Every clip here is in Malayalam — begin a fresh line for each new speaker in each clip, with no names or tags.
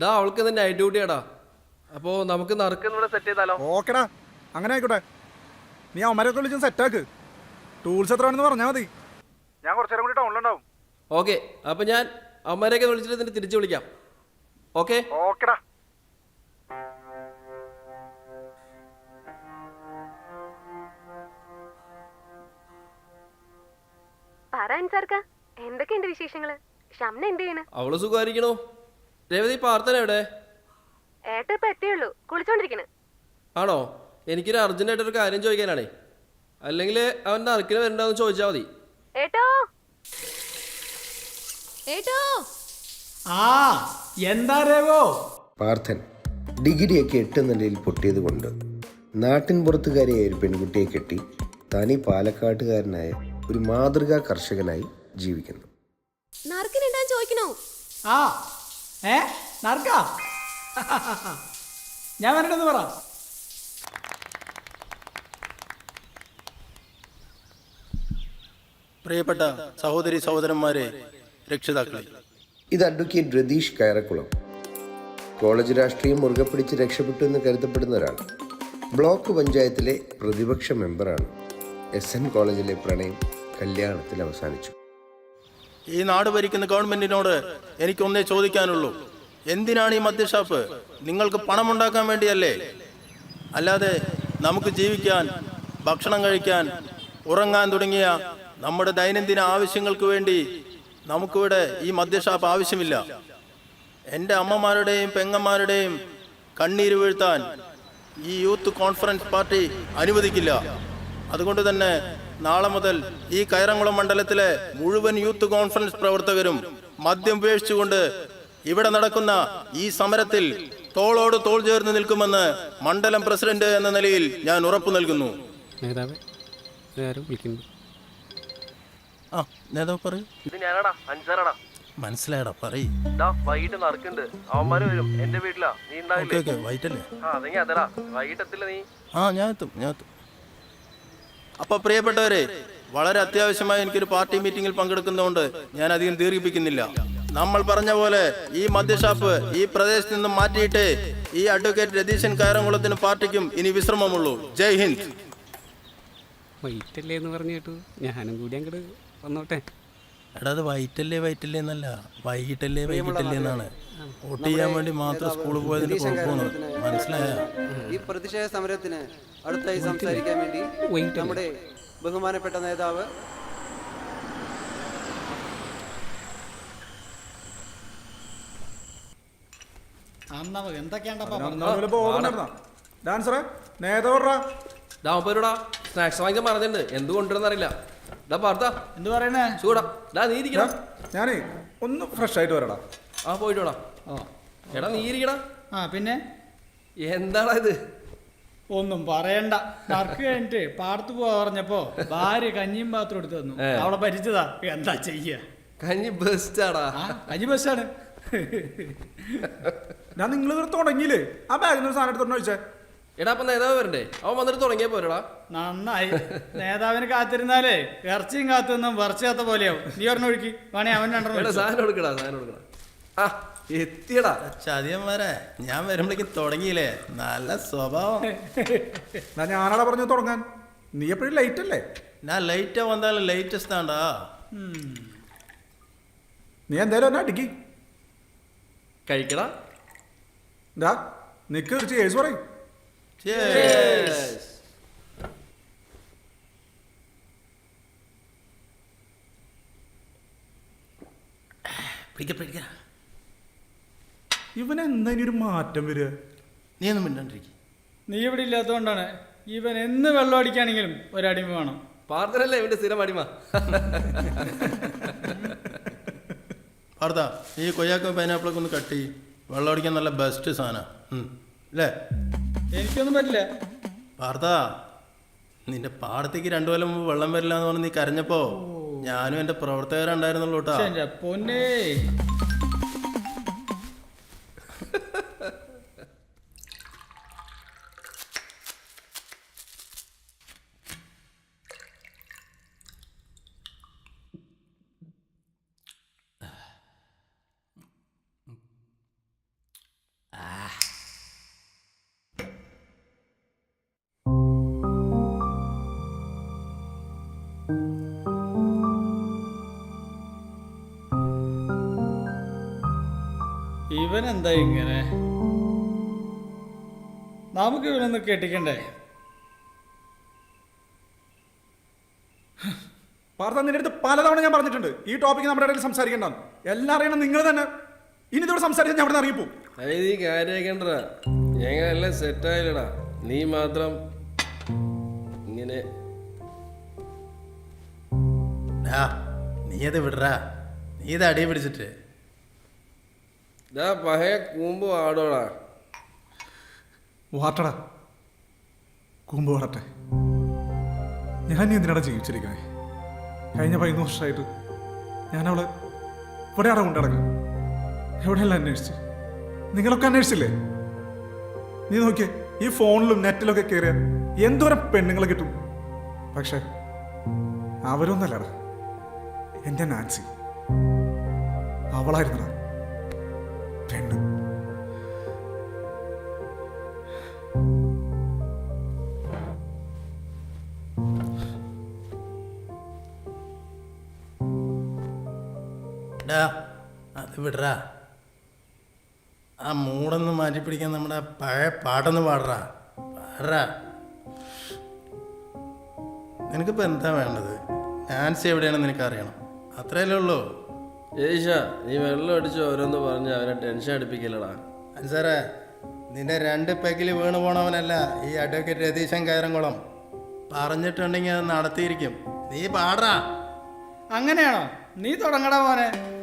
ഡാ അവൾക്ക് നിന്റെ നൈറ്റ് ഡ്യൂട്ടിയാടാ അപ്പോ നമുക്ക് നറുക്കെന്ന് ഇവിടെ സെറ്റ് ചെയ്താലോ?
ഓക്കെടാ. അങ്ങനെ ആയിക്കോട്ടെ. നീ അവന്മാരൊക്കെ വിളിച്ച് സെറ്റാക്ക് ടൂൾസ് എത്ര വേണമെന്ന് പറഞ്ഞാൽ മതി. ഞാൻ കുറച്ചു നേരം കൂടി ടൗണിലുണ്ടാവും
ഓക്കെ. അപ്പൊ ഞാൻ അമ്മരെയൊക്കെ വിളിച്ചിട്ട് ഇതിന് തിരിച്ചു വിളിക്കാം. ഓക്കെ?
ഓക്കെടാ.
പറ അൻസാർക്ക എന്തൊക്കെയുണ്ട് വിശേഷങ്ങൾ? ഷംന എന്ത് ചെയ്യണ്?
അവൾ സുഖമായിരിക്കണോ. രേവതി പാർത്ഥന എവിടെ?
ഏട്ട ഇപ്പൊ എത്തിയുള്ളൂ കുളിച്ചോണ്ടിരിക്കണ്.
ആണോ? എനിക്കൊരു ഒരു കാര്യം ചോദിക്കാനാണേ. അല്ലെങ്കിൽ അവൻ നറുക്കിന് വരണ്ടെന്ന് ചോദിച്ചാ മതി.
ഏട്ടോ?
ഏട്ടോ?
ആ എന്താ രേവോ?
പാർത്ഥൻ ഡിഗ്രിയൊക്കെ എട്ട് നിലയിൽ പൊട്ടിയത് കൊണ്ട് നാട്ടിൻ പുറത്തുകാരിയായ ഒരു പെൺകുട്ടിയെ കെട്ടി തനി പാലക്കാട്ടുകാരനായ ഒരു മാതൃകാ കർഷകനായി ജീവിക്കുന്നു.
ചോദിക്കണോ?
ആ ഏ? നർക്ക? ഞാൻ വരണ്ടെന്ന് പറ.
പ്രിയപ്പെട്ട സഹോദരി സഹോദരന്മാരെ രക്ഷിതാക്കളെ.
ഇത് അഡ്വക്കേറ്റ് രതീഷ് കയറക്കുളം. കോളേജ് രാഷ്ട്രീയം മുറുകെ പിടിച്ച് രക്ഷപ്പെട്ടു എന്ന് കരുതപ്പെടുന്ന ഒരാൾ. ബ്ലോക്ക് പഞ്ചായത്തിലെ പ്രതിപക്ഷ മെമ്പറാണ്. എസ് എൻ കോളേജിലെ പ്രണയം കല്യാണത്തിൽ അവസാനിച്ചു.
ഈ നാട് ഭരിക്കുന്ന ഗവൺമെന്റിനോട് എനിക്കൊന്നേ ചോദിക്കാനുള്ളൂ. എന്തിനാണ് ഈ മദ്യഷാപ്പ്? നിങ്ങൾക്ക് പണം ഉണ്ടാക്കാൻ വേണ്ടിയല്ലേ? അല്ലാതെ നമുക്ക് ജീവിക്കാൻ ഭക്ഷണം കഴിക്കാൻ ഉറങ്ങാൻ തുടങ്ങിയ നമ്മുടെ ദൈനംദിന ആവശ്യങ്ങൾക്ക് വേണ്ടി നമുക്കിവിടെ ഈ മദ്യഷാപ്പ് ആവശ്യമില്ല. എന്റെ അമ്മമാരുടെയും പെങ്ങന്മാരുടെയും കണ്ണീര് വീഴ്ത്താൻ ഈ യൂത്ത് കോൺഫറൻസ് പാർട്ടി അനുവദിക്കില്ല. അതുകൊണ്ട് തന്നെ നാളെ മുതൽ ഈ കയറംകുളം മണ്ഡലത്തിലെ മുഴുവൻ യൂത്ത് കോൺഫറൻസ് പ്രവർത്തകരും മദ്യം ഉപേക്ഷിച്ചുകൊണ്ട് ഇവിടെ നടക്കുന്ന ഈ സമരത്തിൽ തോളോട് തോൾ ചേർന്ന് നിൽക്കുമെന്ന് മണ്ഡലം പ്രസിഡന്റ് എന്ന നിലയിൽ ഞാൻ ഉറപ്പു നൽകുന്നു.
നേതാവേ ഇതാരും വിളിക്കുന്നു
ആ നേതാവ് പറയൂ.
ഇത് ഞാനടാ അഞ്ചാറാടാ
മനസ്സിലായടാ പറയ്.
വൈകിട്ട് നറുക്കുണ്ട് അവന്മാര് വരും. എന്റെ വീട്ടിലാ. നീ
ഓക്കെ
ഉണ്ടാവില്ലേ?
ഓക്കെ വൈറ്റല്ലേ
ആ അതെങ്കിൽ അതടാ വൈകിട്ടെത്തില്ല നീ?
ആ ഞാൻ എത്തും ഞാൻ എത്തും. അപ്പൊ പ്രിയപ്പെട്ടവരെ വളരെ അത്യാവശ്യമായി എനിക്കൊരു പാർട്ടി മീറ്റിംഗിൽ പങ്കെടുക്കുന്നതുകൊണ്ട് ഞാൻ അധികം ദീർഘിപ്പിക്കുന്നില്ല. നമ്മൾ പറഞ്ഞ പോലെ ഈ മദ്യഷാപ്പ് ഈ പ്രദേശത്ത് നിന്നും മാറ്റിയിട്ട് ഈ അഡ്വക്കേറ്റ് രതീശൻ കയറംകുളത്തിന് പാർട്ടിക്കും ഇനി വിശ്രമമുള്ളൂ. ജയ് ഹിന്ദ്.
വൈറ്റല്ലേ എന്ന് പറഞ്ഞു കേട്ടു ഞാനും കൂടി അങ്ങോട്ട് വന്നോട്ടെ?
എടാ അത് വൈറ്റല്ലേ വൈറ്റല്ലേ എന്നല്ല. വൈകിട്ടല്ലേ വൈകിട്ടല്ലേ എന്നാണ്. വോട്ട് ചെയ്യാൻ വേണ്ടി മാത്രം സ്കൂളിൽ പോയതിന്റെ കുഴപ്പമാണ് മനസ്സിലായ?
ഈ പ്രതിഷേധ സമരത്തിന് അടുത്തായി സംസാരിക്കാൻ വേണ്ടി നമ്മുടെ ബഹുമാനപ്പെട്ട നേതാവ്
ഡാൻസറെ
പോരൂടാ സ്നാക്സ് വാങ്ങിക്കാൻ പറഞ്ഞിട്ടുണ്ട്. എന്ത് കൊണ്ടുവരുന്നറിയില്ല. ഡാ പാർത്ത.
എന്ത് പറയണേ?
ചൂടാ. ഇതാ നീ
ഞാനേ ഒന്ന് ഫ്രഷ് ആയിട്ട് വരടാ.
ആ പോയിട്ടോടാ.
ആ.
എടാ നീ ഇരിക്കടാ.
ആ പിന്നെ?
എന്താടാ ഇത്?
ഒന്നും പറയണ്ട. വർക്ക് കഴിഞ്ഞിട്ട് പാടത്ത് പോവാ പറഞ്ഞപ്പോ ഭാര്യ കഞ്ഞിയും പാത്രം എടുത്തു തന്നു. അവളെ പരിച്ചതാ എന്താ ചെയ്യ?
കഞ്ഞി ബെസ്റ്റാടാ
കഞ്ഞി ബെസ്റ്റാണ്
ഞാൻ നിങ്ങൾ തുടങ്ങിയില്ലേ ആ ബാഗിൽ നിന്ന് സാധനം എടുത്തോണ്ട് ചോദിച്ചേ?
എടാ അപ്പൊ നേതാവ് വരണ്ടേ? അവൻ വന്നിട്ട് തുടങ്ങിയ പോരടാ.
നന്നായി. നേതാവിന് കാത്തിരുന്നാലേ ഇറച്ചിയും കാത്തുനിന്നും വറച്ചു കാത്ത പോലെയാവും. നീ ഒരെണ്ണം ഒഴുക്കി. വേണേ അവൻ രണ്ടെണ്ണം
സാധനം എടുക്കടാ സാധനം എടുക്കടാ. ആ എത്തിയടാ.
ചതിയന്മാരെ ഞാൻ വരുമ്പോഴേക്കും തുടങ്ങിയില്ലേ? നല്ല സ്വഭാവം.
ഞാൻ ഞാനാടാ പറഞ്ഞു തുടങ്ങാൻ? നീ എപ്പോഴും ലൈറ്റ് അല്ലേ?
ഞാൻ ലൈറ്റ് വന്നാലും ലേറ്റസ്റ്റ് ആണ്ടാ.
നീ എന്തായാലും എന്നാ അടിക്കി.
കഴിക്കടാ.
എന്താ നിക്ക് ചേസ് പറയും.
Cheers. പിടിക്ക, പിടിക്ക.
ഇവൻ എന്താ ഇനി ഒരു മാറ്റം വരിക?
നീ ഒന്നും മിണ്ടാണ്ടിരിക്കും.
നീ ഇവിടെ ഇല്ലാത്തതുകൊണ്ടാണ് ഇവൻ എന്ന് വെള്ളം അടിക്കാണെങ്കിലും ഒരടിമ വേണം.
പാർത്തനല്ലേ ഇവന്റെ സ്ഥിരം അടിമ?
പാർത്ത ഈ കൊയ്യാക്കും പൈനാപ്പിളൊക്കെ ഒന്ന് കട്ട് ചെയ്യും. വെള്ളം അടിക്കാൻ നല്ല ബെസ്റ്റ് സാധനം. അല്ലേ
എനിക്കൊന്നും പറ്റില്ല.
പാർത്ത നിന്റെ പാടത്തേക്ക് രണ്ടു കൊല്ലം മുമ്പ് വെള്ളം വരില്ല എന്ന് പറഞ്ഞ് നീ കരഞ്ഞപ്പോ ഞാനും എന്റെ പ്രവർത്തകരുണ്ടായിരുന്നുള്ളൂ കേട്ടോ
പൊന്നേ. ഇവൻ എന്താ ഇങ്ങനെ? നമുക്ക് ഇവനൊന്ന് കെട്ടിക്കണ്ടേ?
പാർത്ത നിന്റെ അടുത്ത് പലതവണ ഞാൻ പറഞ്ഞിട്ടുണ്ട്. ഈ ടോപ്പിക് നമ്മുടെ ഇടയിൽ സംസാരിക്കേണ്ടെന്ന് എല്ലാം അറിയണം നിങ്ങൾ തന്നെ. ഇനി ഇതോടെ സംസാരിച്ചാൽ ഞാൻ അവിടെ അറിയിപ്പോ ഇറങ്ങിപ്പോ
അത് നീ കാര്യമാക്കണ്ടടാ ഞങ്ങളെല്ലാം സെറ്റായില്ലടാ നീ മാത്രം ഇങ്ങനെ
നീ അത് വിടറാ. നീ ഇത് അടിയെ പിടിച്ചിട്ട്.
ഇതാ പഴയ കൂമ്പ് വാടോടാ.
വാട്ടടാ. കൂമ്പ് വാടട്ടെ. ഞാൻ നീ എന്തിനാണ് ജീവിച്ചിരിക്കണേ കഴിഞ്ഞ പതിനൊന്ന് വർഷമായിട്ട് ഞാൻ അവളെ ഇവിടെയാടാ കൊണ്ടിടക്കാം എവിടെയല്ല അന്വേഷിച്ച്? നിങ്ങളൊക്കെ അന്വേഷിച്ചില്ലേ? നീ നോക്കിയേ ഈ ഫോണിലും നെറ്റിലൊക്കെ കയറിയ എന്തോരം പെണ്ണുങ്ങളെ കിട്ടും. പക്ഷെ അവരൊന്നല്ലടാ. എന്റെ നാൻസി. അവളായിരുന്നടാ. പെണ്ണ്.
അത് വിടറാ. ആ മൂടൊന്ന് മാറ്റി പിടിക്കാൻ നമ്മുടെ പഴയ പാട്ടൊന്ന് പാടറാ. പാടറാ. നിനക്കിപ്പോൾ എന്താ വേണ്ടത്? ഡാൻസ് എവിടെയാണെന്ന് നിനക്കറിയണം. അത്രയല്ലേ ഉള്ളൂ.
ജയ്ഷ നീ വെള്ളം അടിച്ച് ഓരോന്ന് പറഞ്ഞ് അവനെ ടെൻഷൻ അടുപ്പിക്കില്ലടാ.
സാറേ നിന്റെ രണ്ട് പെക്കിൽ വീണു പോണവനല്ല ഈ അഡ്വക്കേറ്റ് രതീശൻ കയറംകുളം. പറഞ്ഞിട്ടുണ്ടെങ്കിൽ അത് നടത്തിയിരിക്കും. നീ പാടാ.
അങ്ങനെയാണോ? നീ തുടങ്ങടാ മോനെ.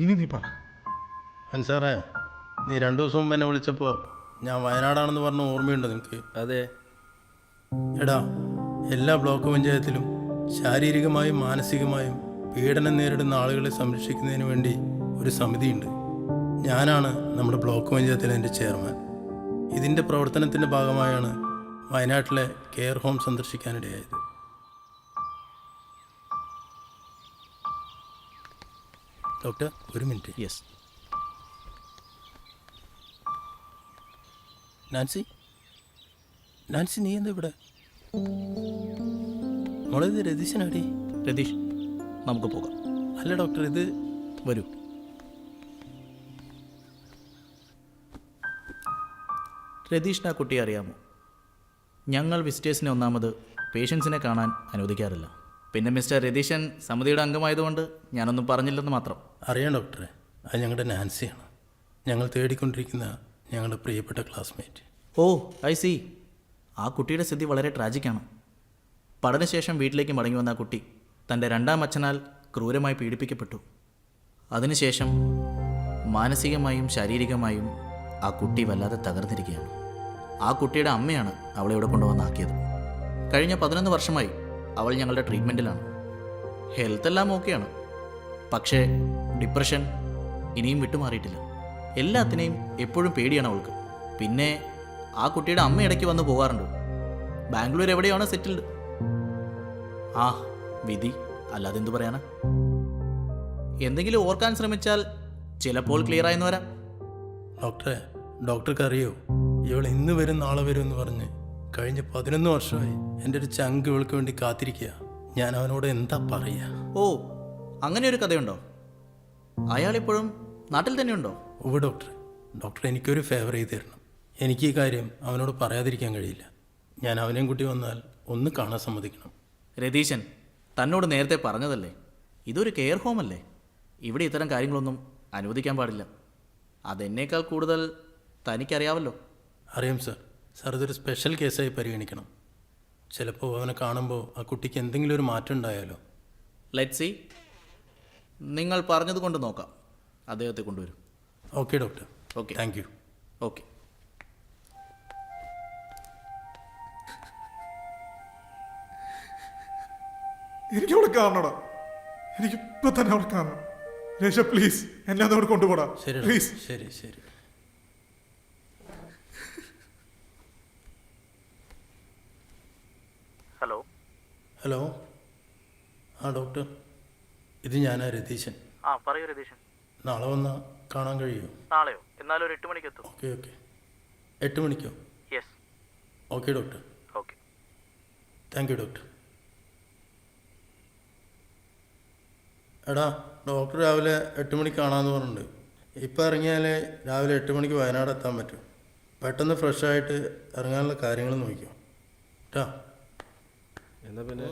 ഇനി നീ പറ.
അൻസാറേ നീ രണ്ടു ദിവസം മുമ്പ് എന്നെ വിളിച്ചപ്പോൾ ഞാൻ വയനാടാണെന്ന് പറഞ്ഞ ഓർമ്മയുണ്ടോ നിനക്ക്?
അതെ.
എടാ എല്ലാ ബ്ലോക്ക് പഞ്ചായത്തിലും ശാരീരികമായും മാനസികമായും പീഡനം നേരിടുന്ന ആളുകളെ സംരക്ഷിക്കുന്നതിന് വേണ്ടി ഒരു സമിതിയുണ്ട്. ഞാനാണ് നമ്മുടെ ബ്ലോക്ക് പഞ്ചായത്തിലെ എന്റെ ചെയർമാൻ. ഇതിന്റെ പ്രവർത്തനത്തിന്റെ ഭാഗമായാണ് വയനാട്ടിലെ കെയർ ഹോം സന്ദർശിക്കാനിടയായത്. ഡോക്ടർ ഒരു മിനിറ്റ്. Yes Nancy? നാൻസി നീ എന്താ ഇവിടെ? മോളെ ഇത് രതീശനാടി?
രതീഷ് നമുക്ക് പോകാം.
അല്ല ഡോക്ടർ ഇത്
വരൂ. രതീഷിന് ആ കുട്ടിയെ അറിയാമോ? ഞങ്ങൾ വിസിറ്റേഴ്സിനെ ഒന്നാമത് പേഷ്യൻസിനെ കാണാൻ അനുവദിക്കാറില്ല. പിന്നെ മിസ്റ്റർ രതീശൻ സമിതിയുടെ അംഗമായതുകൊണ്ട് ഞാനൊന്നും പറഞ്ഞില്ലെന്ന് മാത്രം.
അറിയാം ഡോക്ടറെ. അത് ഞങ്ങളുടെ നാൻസിയാണ്. ഞങ്ങൾ തേടിക്കൊണ്ടിരിക്കുന്ന ഞങ്ങളുടെ പ്രിയപ്പെട്ട ക്ലാസ്മേറ്റ്.
Oh I C. ആ കുട്ടിയുടെ സ്ഥിതി വളരെ ട്രാജിക്കാണ് പഠനശേഷം വീട്ടിലേക്ക് മടങ്ങി വന്ന ആ കുട്ടി തന്റെ രണ്ടാം അച്ഛനാൽ ക്രൂരമായി പീഡിപ്പിക്കപ്പെട്ടു. അതിനുശേഷം മാനസികമായും ശാരീരികമായും ആ കുട്ടി വല്ലാതെ തകർന്നിരിക്കുകയാണ്. ആ കുട്ടിയുടെ അമ്മയാണ് അവളെ ഇവിടെ കൊണ്ടുവന്നാക്കിയത് കഴിഞ്ഞ പതിനൊന്ന് വർഷമായി അവൾ ഞങ്ങളുടെ ട്രീറ്റ്മെന്റിലാണ് ഹെൽത്ത് എല്ലാം ഓക്കെയാണ് പക്ഷേ ഡിപ്രഷൻ ഇനിയും വിട്ടുമാറിയിട്ടില്ല. എല്ലാത്തിനെയും എപ്പോഴും പേടിയാണ് അവൾക്ക്. പിന്നെ ആ കുട്ടിയുടെ അമ്മ ഇടയ്ക്ക് വന്ന് പോകാറുണ്ട്. ബാംഗ്ലൂർ എവിടെയാണ് സെറ്റിൽഡ്? ആ വിധി അല്ലാതെ എന്തു പറയാനാ? എന്തെങ്കിലും ഓർക്കാൻ ശ്രമിച്ചാൽ ചിലപ്പോൾ ക്ലിയർ ആയെന്ന് വരാം.
ഡോക്ടറെ ഡോക്ടർക്ക് അറിയോ? ഇവൾ ഇന്ന് വരും നാളെ വരും എന്ന് പറഞ്ഞ് കഴിഞ്ഞ പതിനൊന്ന് വർഷമായി എന്റെ ഒരു ചങ്ക് ഇവൾക്ക് വേണ്ടി കാത്തിരിക്കുക. ഞാൻ അവനോട് എന്താ പറയുക?
ഓ അങ്ങനെ ഒരു കഥയുണ്ടോ? അയാളിപ്പോഴും നാട്ടിൽ തന്നെയുണ്ടോ?
ഉവ ഡോക്ടർ ഡോക്ടർ എനിക്കൊരു ഫേവർ ചെയ്ത് തരണം. എനിക്ക് ഈ കാര്യം അവനോട് പറയാതിരിക്കാൻ കഴിയില്ല. ഞാൻ അവനെയും കൂട്ടി വന്നാൽ ഒന്ന് കാണാൻ സമ്മതിക്കണം.
രതീശൻ തന്നോട് നേരത്തെ പറഞ്ഞതല്ലേ? ഇതൊരു കെയർ ഹോം അല്ലേ? ഇവിടെ ഇത്തരം കാര്യങ്ങളൊന്നും അനുവദിക്കാൻ പാടില്ല. അതെന്നേക്കാൾ കൂടുതൽ തനിക്കറിയാവല്ലോ.
അറിയാം സർ സാർ ഇതൊരു സ്പെഷ്യൽ കേസായി പരിഗണിക്കണം. ചിലപ്പോൾ അവനെ കാണുമ്പോൾ ആ കുട്ടിക്ക് എന്തെങ്കിലും ഒരു മാറ്റം ഉണ്ടായാലോ?
ലെറ്റ് സി നിങ്ങൾ പറഞ്ഞത് കൊണ്ട് നോക്കാം. അദ്ദേഹത്തെ കൊണ്ടുവരും.
Okay doctor
okay
thank you
okay
എനിക്ക് അവിടെ കാണണടാ. എനിക്ക് ഇപ്പൊ തന്നെ അവിടെ കാണണം. രേഷ പ്ലീസ് എന്നെ അവിടെ കൊണ്ടുപോടാ.
ശരി
പ്ലീസ്
ശരി ശരി.
ഹലോ
ഹലോ ആ ഡോക്ടർ ഇത് ഞാനാ രതീശൻ.
ആ പറയൂ രതീശൻ.
നാളെ വന്ന കാണാൻ കഴിയുമോ?
നാളെയോ? എന്നാലും ഒരു എട്ട് മണിക്ക് എത്തും
ഓക്കെ ഓക്കെ. എട്ട് മണിക്കോ?
Yes
okay doctor.
Okay.
Thank you doctor. എടാ ഡോക്ടർ രാവിലെ എട്ട് മണിക്ക് കാണാമെന്ന് പറഞ്ഞിട്ടുണ്ട്. ഇപ്പം ഇറങ്ങിയാലേ രാവിലെ എട്ട് മണിക്ക് വയനാട് എത്താൻ പറ്റും. പെട്ടെന്ന് ഫ്രഷ് ആയിട്ട് ഇറങ്ങാനുള്ള കാര്യങ്ങൾ നോക്കിയോ കേട്ടോ
എന്നാ പിന്നെ?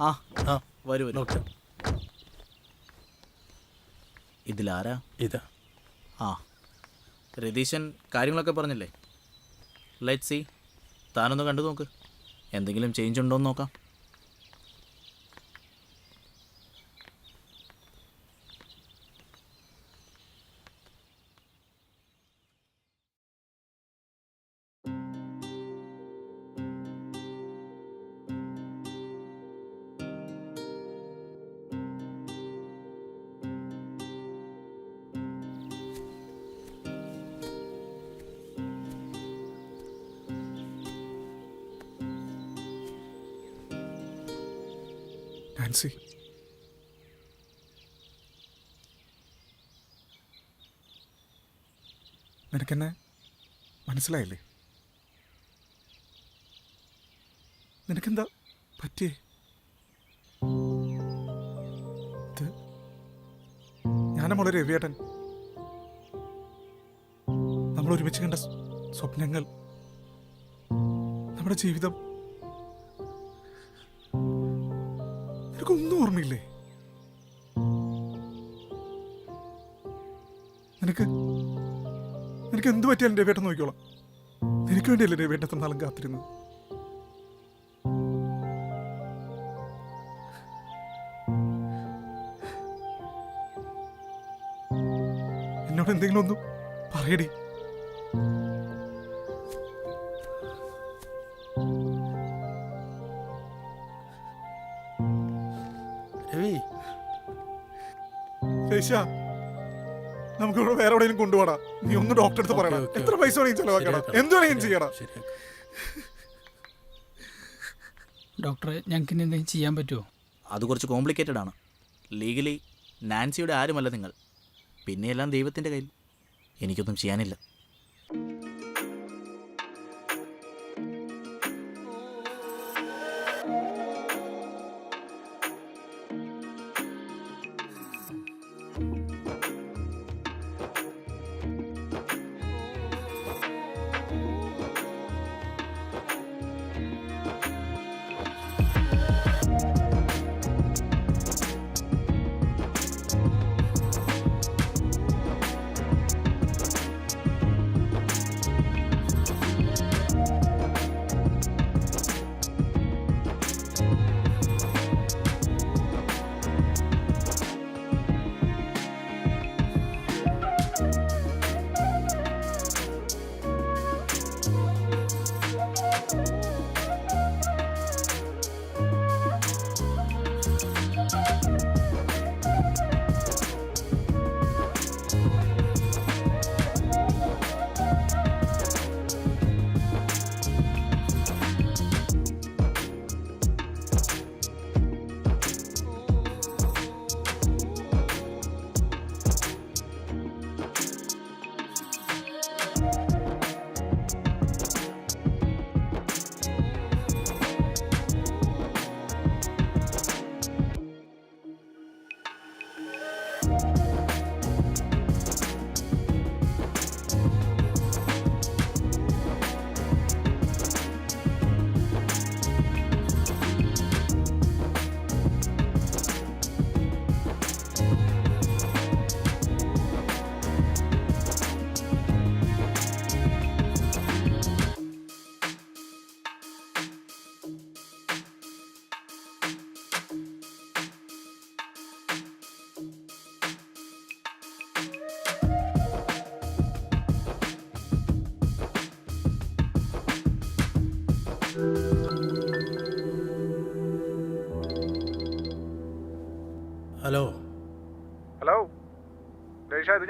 ആ
ആ
വരൂ വരൂ.
ഡോക്ടർ
ഇതിലാരാ?
ഇതാ.
ആ. രതീശൻ കാര്യങ്ങളൊക്കെ പറഞ്ഞില്ലേ? ലെറ്റ് സി താനൊന്ന് കണ്ടു നോക്ക്. എന്തെങ്കിലും ചേഞ്ച് ഉണ്ടോ എന്ന് നോക്കാം.
നാൻസി നിനക്കെന്നെ മനസ്സിലായില്ലേ? നിനക്കെന്താ പറ്റിയേ? ഇത് ഞാനാ മോളെ രവിയേട്ടൻ. നമ്മൾ ഒരുമിച്ച് കണ്ട സ്വപ്നങ്ങൾ. നമ്മുടെ ജീവിതം നിനക്കൊന്നും ഓർമ്മയില്ലേ? നിനക്ക് നിനക്ക് എന്ത് പറ്റിയാലും രവിയേട്ടൻ നോക്കിക്കോളാം. നിനക്ക് വേണ്ടിയല്ലേ രവിയേട്ടൻ എത്ര നാളും കാത്തിരുന്നു എന്നോട് എന്തെങ്കിലും ഒന്നും പറയടി. നമുക്ക് ഇവിടെ വേറെ എവിടെയെങ്കിലും കൊണ്ടുപോടാ. നീ ഒന്ന് ഡോക്ടർ അടുത്ത് പറയണം എത്ര പൈസ വേണമെങ്കിലും ചെലവാക്കണം. എന്ത് വേണമെങ്കിലും ചെയ്യണം.
ഡോക്ടറെ ഞങ്ങൾക്ക് ഇനി എന്തെങ്കിലും ചെയ്യാൻ പറ്റുമോ
അത് കുറച്ച് കോംപ്ലിക്കേറ്റഡ് ആണ്. ലീഗലി നാൻസിയുടെ ആരുമല്ല നിങ്ങൾ. പിന്നെയെല്ലാം ദൈവത്തിന്റെ കയ്യിൽ. എനിക്കൊന്നും ചെയ്യാനില്ല.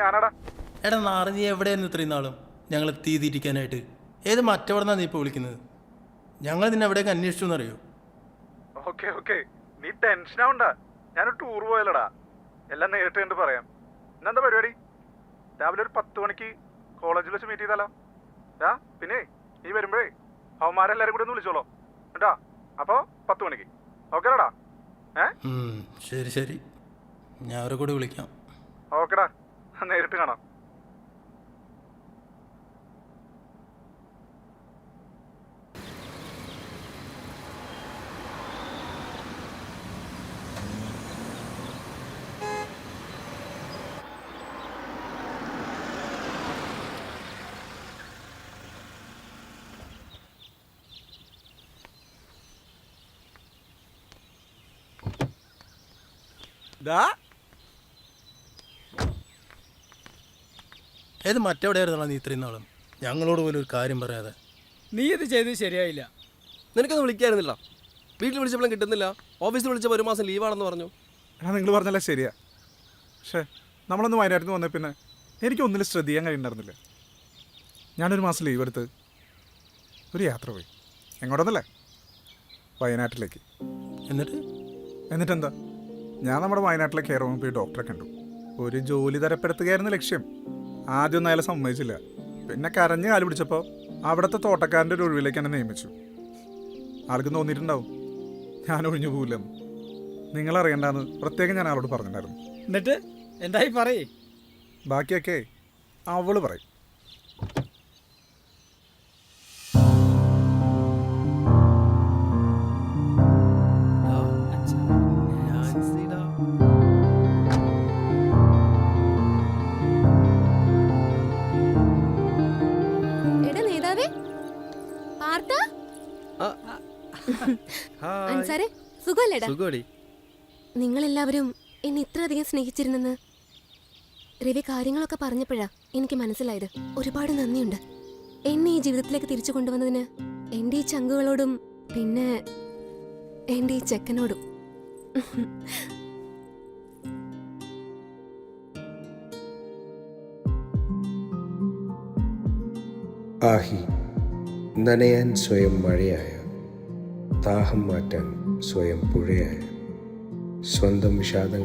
എടാ നാറ് നീ എവിടെയായിരുന്നു ഇത്രയും നാളും? ഞങ്ങൾ തീ തീറ്റിക്കാനായിട്ട്. ഏത് മറ്റവിടെ നീ ഇപ്പോൾ വിളിക്കുന്നത്? ഞങ്ങൾ നിന്നെ എവിടെയൊക്കെ അന്വേഷിച്ചു എന്നറിയോ
ഓക്കെ ഓക്കെ. നീ ടെൻഷൻ ആവണ്ട. ഞാനൊരു ടൂർ പോയല്ലടാ എല്ലാം നേരിട്ട് കണ്ട് പറയാം. ഇന്നെന്താ പരിപാടി? രാവിലെ ഒരു പത്ത് മണിക്ക് കോളേജിൽ വെച്ച് മീറ്റ് ചെയ്താലോ? ആ പിന്നെ നീ വരുമ്പോഴേ അവന്മാരെല്ലാരും കൂടെ ഒന്ന് വിളിച്ചോളോ. കേട്ടാ? അപ്പോ പത്ത് മണിക്ക്. ഓക്കേടാ. ഏ?
ശരി ശരി. ഞാൻ അവരെ കൂടി വിളിക്കാം.
ഓക്കെടാ. നേരിട്ട് കാണാം.
ഏത് മറ്റെവിടെയായിരുന്നോ നീ ഇത്രയും നാളും? ഞങ്ങളോട് പോലും ഒരു കാര്യം പറയാതെ.
നീ ഇത് ചെയ്തത് ശരിയായില്ല.
നിനക്കത് വിളിക്കായിരുന്നില്ല. വീട്ടിൽ വിളിച്ചപ്പോഴും കിട്ടുന്നില്ല. ഓഫീസിൽ വിളിച്ചപ്പോൾ ഒരു മാസം ലീവാണെന്ന് പറഞ്ഞു.
എടാ നിങ്ങൾ പറഞ്ഞല്ലേ ശരിയാ. പക്ഷേ നമ്മളൊന്ന് വയനാട്ടിൽ നിന്ന് വന്ന പിന്നെ എനിക്ക് ഒന്നിലും ശ്രദ്ധിക്കാൻ കഴിയുന്നുണ്ടായിരുന്നില്ല. ഞാനൊരു മാസം ലീവ് എടുത്ത് ഒരു യാത്ര പോയി. എങ്ങോട്ടൊന്നല്ലേ? വയനാട്ടിലേക്ക്.
എന്നിട്ട്?
എന്നിട്ടെന്താ? ഞാൻ നമ്മുടെ വയനാട്ടിലെ കെയർ ഹോമിൽ പോയി ഡോക്ടറെ കണ്ടു. ഒരു ജോലി തരപ്പെടുത്തുകയായിരുന്നു ലക്ഷ്യം. ആദ്യമൊന്നും അയാളെ സമ്മതിച്ചില്ല. പിന്നെ കരഞ്ഞ് കാൽ പിടിച്ചപ്പോൾ അവിടുത്തെ തോട്ടക്കാരന്റെ ഒരു ഒഴിവിലേക്ക് എന്നെ നിയമിച്ചു. ആൾക്ക് തോന്നിയിട്ടുണ്ടാവും ഞാൻ ഒഴിഞ്ഞു പോവില്ലെന്ന് നിങ്ങളറിയണ്ടെന്ന് പ്രത്യേകം ഞാൻ ആളോട് പറഞ്ഞിട്ടുണ്ടായിരുന്നു.
എന്നിട്ട്? എന്തായി പറയേ?
ബാക്കിയൊക്കെ അവൾ പറയും.
വാർത്ത അൻസാരെ സുഖമല്ലേടാ?
സുഖോടി.
നിങ്ങളെല്ലാവരും എന്നെ ഇത്രയധികം സ്നേഹിച്ചിരുന്നെന്ന് രവി കാര്യങ്ങളൊക്കെ പറഞ്ഞപ്പോഴാ എനിക്ക് മനസ്സിലായത്. ഒരുപാട് നന്ദിയുണ്ട്. എന്നെ ഈ ജീവിതത്തിലേക്ക് തിരിച്ചു കൊണ്ടുവന്നതിന് എന്റെ ഈ ചങ്കുകളോടും പിന്നെ എന്റെ ഈ ചെക്കനോടും.
ആഹി. നനയാൻ സ്വയം മഴയായ ദാഹം മാറ്റാൻ സ്വയം പുഴയായ സ്വന്തം വിഷാദങ്ങൾ